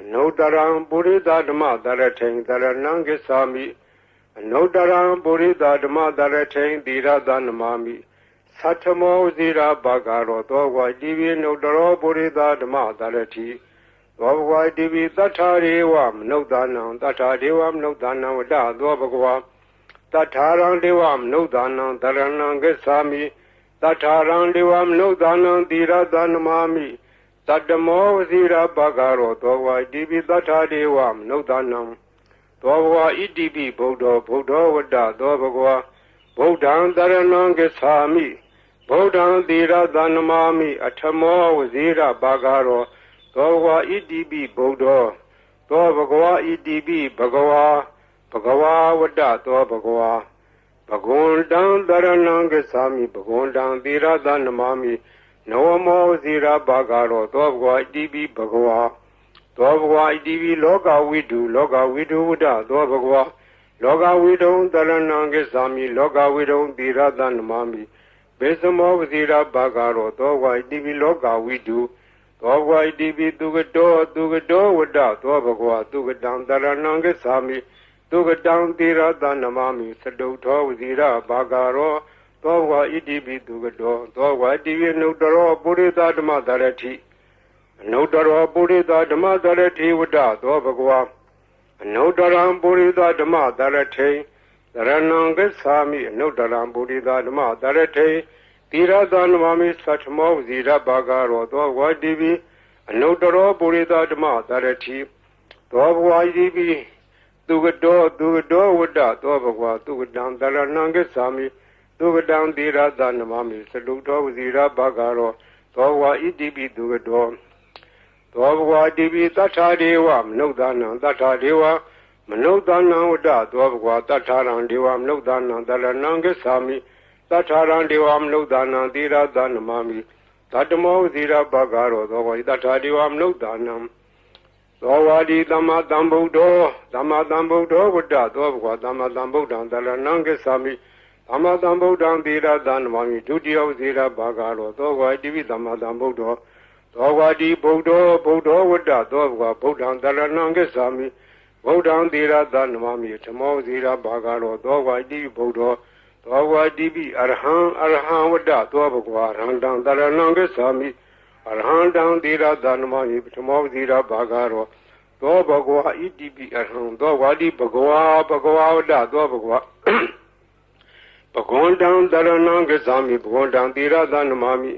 အနုတ္တရံပုရိသဓမ္မတရထိန်တရဏံကိစ္ဆာမိအနုတ္တရံပုရိသဓမ္မတရထိန်သီရသနမမိသတ္ထမောဇိရာဘဂရောသောဝါတိဝိနုတ္တရောပုရိသဓမ္မတရထိသောဘဝတိဝိတတ္ထာရေဝမနုဿာနံတတ္ထာဒေဝမနုဿာနံဝတ္တသောဘဂဝါတတ္ထာရံဒေဝမနုဿာနံတရဏံကိစ္ဆာမိတတ္ထာရံဒေဝမနုဿာနံသီရသနမမိ တတ္တမောဝစီရပကရောသောဝါဣတိပိတ္ထာဒေဝမနုဿာနံသောဘဝဣတိပိဗုဒ္ဓောဗုဒ္ဓောဝတ္တသောဘဂဝါဗုဒ္ဓံတရဏံကိသာမိဗုဒ္ဓံသီရသနမာမိအထမောဝစီရပကရောသောဘဝဣတိပိဗုဒ္ဓောသောဘဂဝါဣတိပိဘဂဝါဘဂဝါဝတ္တသောဘဂဝါဘဂဝန္တံတရဏံကိသာမိဘဂဝန္တံသီရသနမာမိ နဝမောဇိရာဘာဂရောသောဘဂဝါဣတိပိဘဂဝါသောဘဂဝါဣတိပိလောကဝိတုလောကဝိတုဝဒသောဘဂဝါလောကဝိတုံတရဏံကိသာမိလောကဝိတုံသီရသနမမိဘေသမောဇိရာဘာဂရောသောဘဂဝါဣတိပိလောကဝိတုသောဘဂဝါဣတိပိသူကတောသူကတောဝဒသောဘဂဝါသူကတံတရဏံကိသာမိသူကတံသီရသနမမိသတုထောဝဇိရာဘာဂရော သောဝါဣတိပိသူကတော်သောဝါတိဝိနုတ္တရောပုရိသဓမ္မသရတိအနုတ္တရောပုရိသဓမ္မသရတိဝတ္တသောဘဂဝါအနုတ္တရံပုရိသဓမ္မသရထိသရဏံဂစ္ဆာမိအနုတ္တရံပုရိသဓမ္မသရထိသီရသနမမိသတ္ထမောဇီရဘာဂရောသောဝါတိဝိအနုတ္တရောပုရိသဓမ္မသရတိသောဘဝဣတိပိသူကတော်သူကတော်ဝတ္တသောဘဂဝါသူကတံသရဏံဂစ္ဆာမိ သူကတံသီရသနမမိသလုတော်ဝဇီရဘဂရောသောဝါဣတိပိသူကတော်သောဘဝတိပိတတ္ထာဒေဝမနုဿာနံတတ္ထာဒေဝမနုဿာနံဝတ္တသောဘဂဝတတ္ထာရံဒေဝမနုဿာနံတရဏံကိသာမိတတ္ထာရံဒေဝမနုဿာနံသီရသနမမိတတ္တမောဝဇီရဘဂရောသောဝါတတ္ထာဒေဝမနုဿာနံသောဝါဒီသမ္မာသမ္ဗုဒ္ဓောသမ္မာသမ္ဗုဒ္ဓောဝတ္တသောဘဂဝသမ္မာသမ္ဗုဒ္ဓံတရဏံကိသာမိ သမ္မာသမ္ဗုဒ္ဓံသီရသနမမိဒုတိယဇေရဘာဂရောသောဝါတိပိသမ္မာသမ္ဗုဒ္ဓောသောဝါတိဗုဒ္ဓောဗုဒ္ဓောဝတ္တသောဘဂဝဗုဒ္ဓံတရဏံကိသာမိဗုဒ္ဓံသီရသနမမိဓမ္မောဇေရဘာဂရောသောဝါတိဗုဒ္ဓောသောဝါတိပိအရဟံအရဟံဝတ္တသောဘဂဝရဟံတံတရဏံကိသာမိအရဟံတံသီရသနမမိဓမ္မောဇေရဘာဂရောသောဘဂဝါဣတိပိအရဟံသောဝါတိဘဂဝါဘဂဝါဝတ္တသောဘဂဝါ ပဂွန်တံတရဏံကဇာမိပဂွန်တံတိရသနမမိ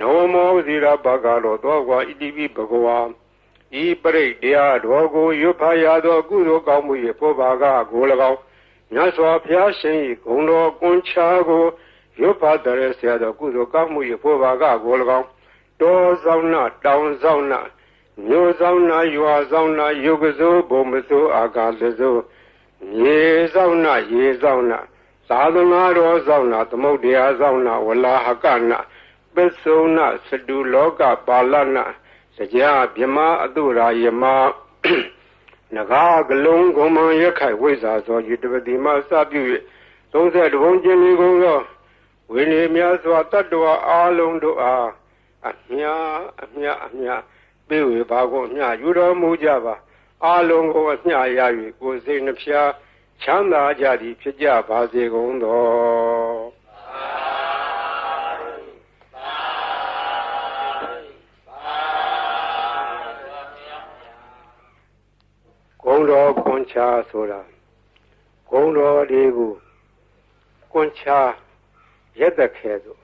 နောမောဇိရဘဂရောသောကွာဣတိပိဘဂဝါဤပရိတ်တရားတော်ကိုရွတ်ဖာရသောကုသိုလ်ကောင်းမှု၏ပေါ်ပါကကို၎င်းမြတ်စွာဘုရားရှင်၏ဂုဏ်တော်ကွန်ချာကိုရွတ်ဖာတရဆရာသောကုသိုလ်ကောင်းမှု၏ပေါ်ပါကကို၎င်းတောဆောင်နာတောင်ဆောင်နာမြို့ဆောင်နာရွာဆောင်နာယုတ်ကစိုးဘုံမစိုးအာကာလစိုးရေဆောင်နာရေဆောင်နာ သာသနာတော်ဆောင်နာသမုဒ္ဒရာဆောင်နာဝလာဟကနာပစ္စုနာစတုလောကပါလနာစကြာမြမအတုရာယမနဂါကလုံးကုံမံရက်ခိုက်ဝိဇ္ဇာသောယတပတိမစပြု၍30ဘုံကျင်လေးကုန်သောဝိနည်းများစွာတတ္တဝအာလုံးတို့အားအမြအမြအမြပြေဝေပါကုန်အမြယူတော်မူကြပါအာလုံးကိုအမြရ၍ကိုယ်စိတ်နှဖျား ချမ်းသာကြသည်ဖြစ်ကြပါစေကုန်သောဂုံတော်ကွန်ချာဆိုတာဂုံတော်တွေကိုကွန်ချာရက်သက်ခဲဆို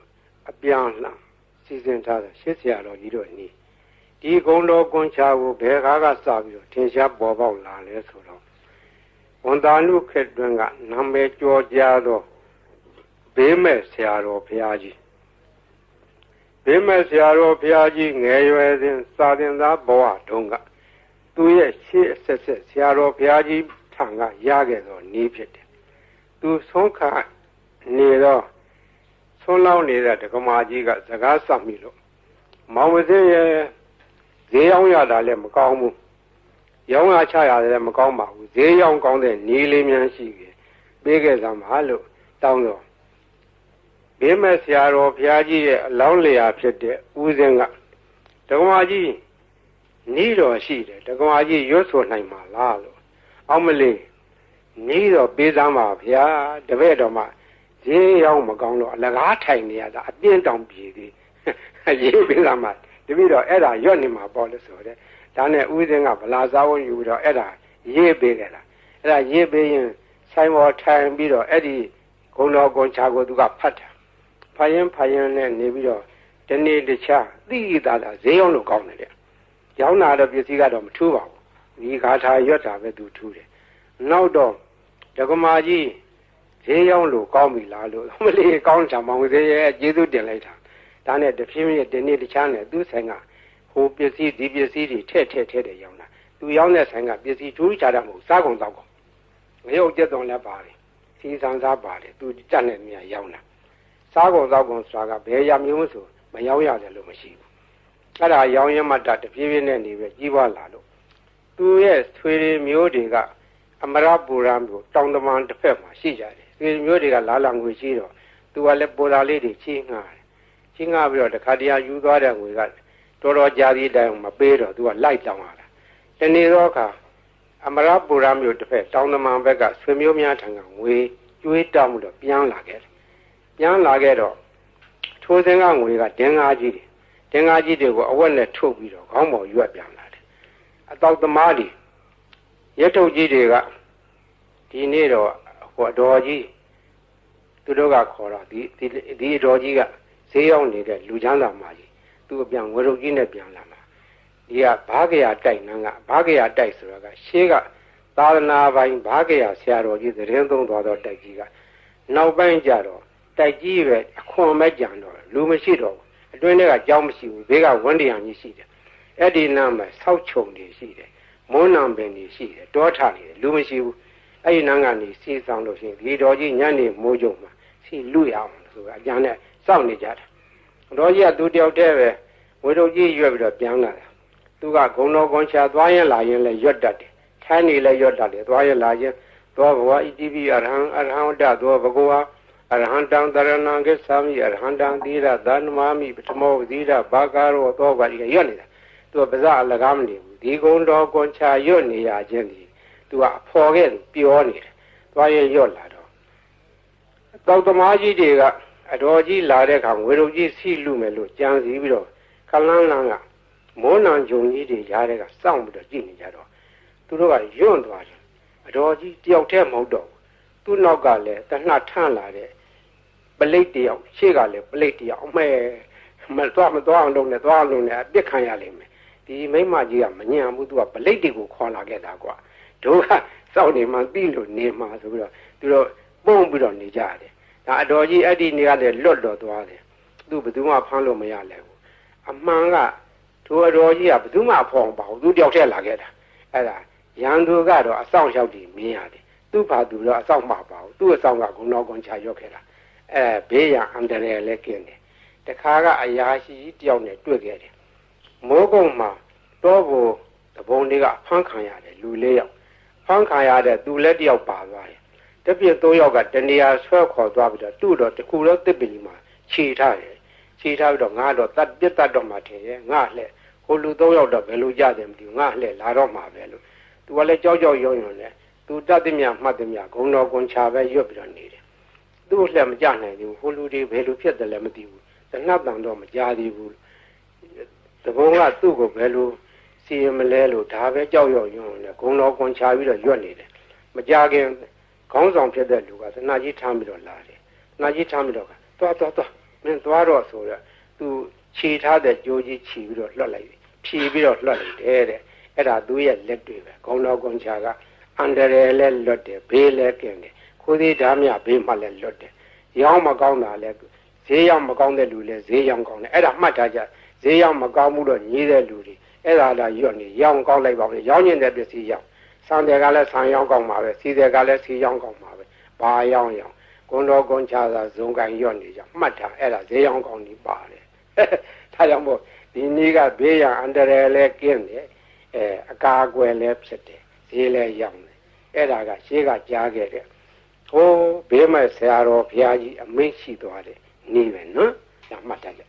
အပြန်လှန်စီစဉ်ထားတာရှစ်ဆရာတော်ကြီးတို့နီးဒီဂုံတော်ကွန်ချာကိုဘယ်ကားကစပြီးတော့ထင်ရှားပေါ်ပေါက်လာလဲဆိုတော့ ဝန်တာနုခေတ်တွင်ကနာမည်ကျော်ကြားသောဘေးမဲ့ဆရာတော်ဘုရားကြီးဘေးမဲ့ဆရာတော်ဘုရားကြီးငယ်ရွယ်စဉ်စာသင်သားဘဝတုန်းကသူရဲ့ရှေ့အဆက်ဆက်ဆရာတော်ဘုရားကြီးထံကရခဲ့သောနည်းဖြစ်တယ်သူဆုံးခါနေတော့ဆုံးလောင်းနေတဲ့ဒကမာကြီးကစကားဆက်မိလို့မောင်ဝစင်းရဲ့ဈေးရောက်ရတာလည်းမကောင်းဘူး ရောင်းရချရတယ်လည်းမကောင်းပါဘူးဈေးရောက်ကောင်းတဲ့နည်းလေးများရှိတယ်ပေးခဲ့သမှာလို့တောင်းတော့ဘေးမဲ့ဆရာတော်ဘုရားကြီးရဲ့အလောင်းလျာဖြစ်တဲ့ဦးစင်းကဒကမာကြီးနီးတော်ရှိတယ်ဒကမာကြီးရွတ်ဆိုနိုင်မှာလားလို့အောက်မလေးနီးတော်ပေးစမ်းပါဗျာတပည့်တော်မှဈေးရောက်မကောင်းတော့အလကားထိုင်နေရတာအပြင်းတောင်ပြေသေးရေးပေးစမ်းပါတပည့်တော်အဲ့ဒါရွတ်နေမှာပေါ့လို့ဆိုတဲ့ ဒါနဲ့ဦးစင်းကဗလာစားဝန်ယူပြီးတော့အဲ့ဒါရေးပေးကြတာအဲ့ဒါရေးပေးရင်ဆိုင်ပေါ်ထိုင်ပြီးတော့အဲ့ဒီဂုံတော်ကွန်ချာကိုသူကဖတ်တာဖတ်ရင်ဖတ်ရင်နဲ့နေပြီးတော့ဒီနေ့တခြားသိတာလားဈေးရောက်လို့ကောင်းတယ်တဲ့ရောင်းတာတော့ပစ္စည်းကတော့မထူးပါဘူးဒီဂါထာရွတ်တာပဲသူထူးတယ်နောက်တော့ဒကမာကြီးဈေးရောက်လို့ကောင်းပြီလားလို့မလေးကောင်းချာမောင်သေးရဲ့ကျေးဇူးတင်လိုက်တာဒါနဲ့တဖြည်းဖြည်းဒီနေ့တခြားနဲ့သူဆိုင်က ဟိုပစ္စည်းဒီပစ္စည်းတွေထည့်ထည့်ထည့်တယ်ရောင်းတာသူရောင်းတဲ့ဆိုင်ကပစ္စည်းထူးခြားတာမဟုတ်စားကုန်တော့ကုန်ငရုတ်ကျက်သွန်လည်းပါတယ်စီစံစားပါတယ်သူတက်တဲ့နေရာရောင်းတာစားကုန်တော့ကုန်ဆိုတာကဘယ်ရမျိုးဆိုမရောင်းရတယ်လို့မရှိဘူးအဲ့ဒါရောင်းရမှတတဖြည်းဖြည်းနဲ့နေပဲကြီးပွားလာလို့သူရဲ့ဆွေတွေမျိုးတွေကအမရပူရမျိုးတောင်တမန်တစ်ဖက်မှာရှိကြတယ်ဆွေမျိုးတွေကလာလာငွေရှိတော့သူကလည်းပေါ်လာလေးတွေချင်းငှားတယ်ချင်းငှားပြီးတော့တခါတည်းယူသွားတဲ့ငွေက တော်တော်ကြာပြီးတိုင်မပေးတော့သူကလိုက်တောင်းလာတာတနေ့တော့အခါအမရပူရမျိုးတစ်ဖက်တောင်တမန်ဘက်ကဆွေမျိုးများထံကငွေကျွေးတောင်းမှုတော့ပြန်လာခဲ့တယ်ပြန်လာခဲ့တော့ထိုးစင်းကငွေကတင်းကားကြီးတယ်တင်းကားကြီးတွေကိုအဝက်နဲ့ထုတ်ပြီးတော့ခေါင်းပေါ်ရွက်ပြန်လာတယ်အတောက်သမားတွေရက်ထုတ်ကြီးတွေကဒီနေ့တော့ဟိုအတော်ကြီးသူတို့ကခေါ်တော့ဒီဒီဒီအတော်ကြီးကဈေးရောက်နေတဲ့လူချမ်းသာမကြီး သူအပြန်ဝရုပ်ကြီးနဲ့ပြန်လာမှာဒီကဘာကရာတိုက်နန်းကဘာကရာတိုက်ဆိုတာကရှေးကသာသနာပိုင်ဘာကရာဆရာတော်ကြီးသတင်းသုံးသွားတော့တိုက်ကြီးကနောက်ပိုင်းကျတော့တိုက်ကြီးပဲအခွန်မဲ့ကြံတော့လူမရှိတော့ဘူးအတွင်းထဲကကြောင်းမရှိဘူးဘေးကဝန်းတရားကြီးရှိတယ်အဲ့ဒီနားမှာဆောက်ချုံတွေရှိတယ်မုန်းနံပင်တွေရှိတယ်တောထနေတယ်လူမရှိဘူးအဲ့ဒီနားကနေစီဆောင်လို့ရှိရင်ဒီတော်ကြီးညနေမိုးကြုံမှာစီလူရအောင်ဆိုတာအကြံနဲ့စောင့်နေကြတာ တော်ကြီးကသူတယောက်တည်းပဲဝေတို့ကြီးရွက်ပြီးတော့ပြန်လာတာသူကဂုံတော်ကွန်ချာသွားရင်လာရင်လည်းရွတ်တတ်တယ်ထိုင်းနေလည်းရွတ်တတ်တယ်သွားရင်လာရင်သောဘဝဣတိပိအရဟံအရဟံတသောဘဂဝါအရဟံတံတရဏံကိသာမိအရဟံတံသီရသနမမိပထမောသီရဘာကာရောသောပါတိကရွတ်နေတာသူကပါဇအလကားမနေဘူးဒီကုံတော်ကွန်ချာရွတ်နေရခြင်းဒီသူကအဖော်ခဲ့ပြောနေတယ်သွားရင်ရွတ်လာတော့တောက်သမားကြီးတွေက အတော်ကြီးလာတဲ့အခါငွေတို့ကြီးစီလူမယ်လို့ကြံစီပြီးတော့ခလန်းလန်းကမိုးနံဂျုံကြီးတွေရားတဲ့ကစောင့်ပြီးတော့ကြည့်နေကြတော့သူတို့ကယွန့်သွားတယ်အတော်ကြီးတယောက်တည်းမဟုတ်တော့သူ့နောက်ကလည်းတနှထန့်လာတဲ့ပလိတ်တယောက်ရှေ့ကလည်းပလိတ်တယောက်အမဲမသွားမသွားအောင်လုပ်နေသွားအောင်လုပ်နေအပြစ်ခံရလိမ့်မယ်ဒီမိမကြီးကမညံဘူးသူကပလိတ်တွေကိုခေါ်လာခဲ့တာကွာတို့ကစောင့်နေမှပြီးလို့နေမှဆိုပြီးတော့သူတို့ပုံပြီးတော့နေကြတယ် ဒါအတော်ကြီးအဲ့ဒီနေရာလည်းလွတ်တော်သွားတယ်သူဘယ်သူမှဖမ်းလို့မရလဲဘူးအမှန်ကသူအတော်ကြီးကဘယ်သူမှဖော်ပါဘူးသူတယောက်တည်းလာခဲ့တာအဲ့ဒါရန်သူကတော့အဆောင်ရောက်ပြီးမြင်ရတယ်သူ့ဘာသူတော့အဆောင်မှာပါဘူးသူ့အဆောင်ကဂုဏတော်ကွန်ချရောက်ခဲ့တာအဲဘေးရန်အန္တရာယ်လည်းကင်းတယ်တခါကအရာရှိတယောက်နဲ့တွေ့ခဲ့တယ်မိုးကုံမှာတောဘူတပုံတွေကဖမ်းခံရတယ်လူလေးယောက်ဖမ်းခံရတဲ့သူလည်းတယောက်ပါသွားတယ် တပြည့်သုံးယောက်ကတနေရာဆွဲခေါ်သွားပြီးတော့သူ့တော့တခုတော့တစ်ပင်ကြီးမှာခြေထားတယ်ခြေထားပြီးတော့ငါတော့တတ်ပြတ်တတ်တော့မှထင်ရဲ့ငါလှဲ့ဟိုလူသုံးယောက်တော့ဘယ်လိုကြတယ်မသိဘူးငါလှဲ့လာတော့မှာပဲလို့သူကလည်းကြောက်ကြောက်ရွံ့ရွံ့နဲ့သူတတ်သည်မြမှတ်သည်မြဂုံတော်ကွန်ချာပဲရွတ်ပြီးတော့နေတယ်သူ့လှဲ့မကြနိုင်ဘူးဟိုလူတွေဘယ်လိုဖြစ်တယ်လဲမသိဘူးတနတ်တန်တော့မကြသေးဘူးတဘုံကသူ့ကိုဘယ်လိုစီရင်မလဲလို့ဒါပဲကြောက်ရွံ့ရွံ့နဲ့ဂုံတော်ကွန်ချာပြီးတော့ရွတ်နေတယ်မကြခင် ခေါင်းဆောင်ဖြစ်တဲ့လူကသနာကြီးထမ်းပြီးတော့လာတယ်သနာကြီးထမ်းပြီးတော့ကသွားသွားသွားမင်းသွားတော့ဆိုတော့သူခြေထားတဲ့ကြိုးကြီးခြီးပြီးတော့လွှတ်လိုက်တယ်ဖြီးပြီးတော့လွှတ်လိုက်တယ်တဲ့အဲ့ဒါသူ့ရဲ့လက်တွေပဲဂုံတော်ကွန်ချာကအန္တရာယ်လဲလွတ်တယ်ဘေးလဲကင်းတယ်ခိုးသေးဓာမြဘေးမှလည်းလွတ်တယ်ရောင်းမကောင်းတာလဲဈေးရောက်မကောင်းတဲ့လူလဲဈေးရောက်ကောင်းတယ်အဲ့ဒါမှတ်ထားကြဈေးရောက်မကောင်းမှုတော့ညီးတဲ့လူတွေအဲ့ဒါလာရွတ်နေရောင်းကောင်းလိုက်ပါဦးရောင်းကျင်တဲ့ပစ္စည်းရောင်း ဆန်တယ်ကလည်းဆန်ရောင်းကောင်းပါပဲစီတယ်ကလည်းစီရောင်းကောင်းပါပဲဘာရောင်းရောင်းကွန်တော်ကွန်ချာသာဇုံကန်ရွတ်နေကြမှတ်ထားအဲ့ဒါဈေးရောက်ကောင်းနေပါတယ်ဒါကြောင့်မို့ဒီနေ့ကဘေးရန်အန္တရာယ်လဲကင်းတယ်အဲအကာအကွယ်လဲဖြစ်တယ်ဈေးလဲရောင်းတယ်အဲ့ဒါကရှေးကကြားခဲ့တဲ့ဟိုးဘေးမဲ့ဆရာတော်ဘုရားကြီးအမိန့်ရှိသွားတယ်နေပဲနော်ညမှတ်တတ်ကြ